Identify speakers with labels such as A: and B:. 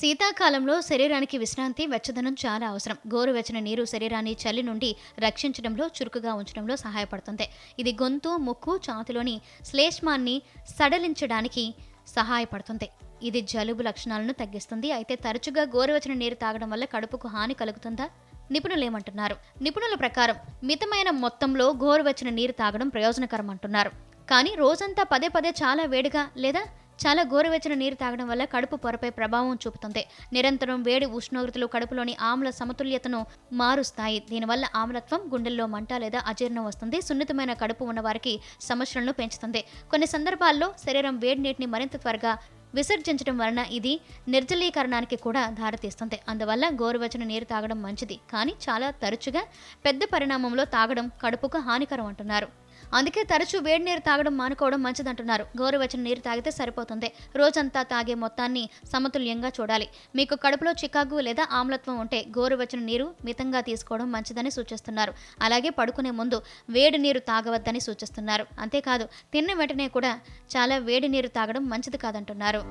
A: శీతాకాలంలో శరీరానికి విశ్రాంతి వెచ్చదనం చాలా అవసరం. గోరువెచ్చని నీరు శరీరాన్ని చలి నుండి రక్షించడంలో చురుకుగా ఉంచడంలో సహాయపడుతుంది. ఇది గొంతు ముక్కు చాతిలోని శ్లేష్మాన్ని సడలించడానికి సహాయపడుతుంది. ఇది జలుబు లక్షణాలను తగ్గిస్తుంది. అయితే తరచుగా గోరువెచ్చని నీరు తాగడం వల్ల కడుపుకు హాని కలుగుతుందా? నిపుణులు ఏమంటున్నారు. నిపుణుల ప్రకారం మితమైన మొత్తంలో గోరువెచ్చని నీరు తాగడం ప్రయోజనకరం అంటున్నారు. కానీ రోజంతా పదే పదే చాలా వేడిగా లేదా చాలా గోరువెచ్చని నీరు తాగడం వల్ల కడుపు పొరపై ప్రభావం చూపుతుంది. నిరంతరం వేడి ఉష్ణోగ్రతలు కడుపులోని ఆమ్ల సమతుల్యతను మారుస్తాయి. దీనివల్ల ఆమ్లత్వం గుండెల్లో మంట లేదా అజీర్ణం వస్తుంది. సున్నితమైన కడుపు ఉన్నవారికి సమస్యలను పెంచుతుంది. కొన్ని సందర్భాల్లో శరీరం వేడి నీటిని మరింత త్వరగా విసర్జించడం వలన ఇది నిర్జలీకరణానికి కూడా దారితీస్తుంది. అందువల్ల గోరువెచ్చని నీరు తాగడం మంచిది. కానీ చాలా తరచుగా పెద్ద పరిణామంలో తాగడం కడుపుకు హానికరం అంటున్నారు. అందుకే తరచూ వేడి నీరు తాగడం మానుకోవడం మంచిదంటున్నారు. గోరువెచ్చని నీరు తాగితే సరిపోతుంది. రోజంతా తాగే మొత్తాన్ని సమతుల్యంగా చూడాలి. మీకు కడుపులో చికాకు లేదా ఆమ్లత్వం ఉంటే గోరువెచ్చని నీరు మితంగా తీసుకోవడం మంచిదని సూచిస్తున్నారు. అలాగే పడుకునే ముందు వేడి నీరు తాగవద్దని సూచిస్తున్నారు. అంతేకాదు తిన్న వెంటనే కూడా చాలా వేడి నీరు తాగడం మంచిది కాదంటున్నారు.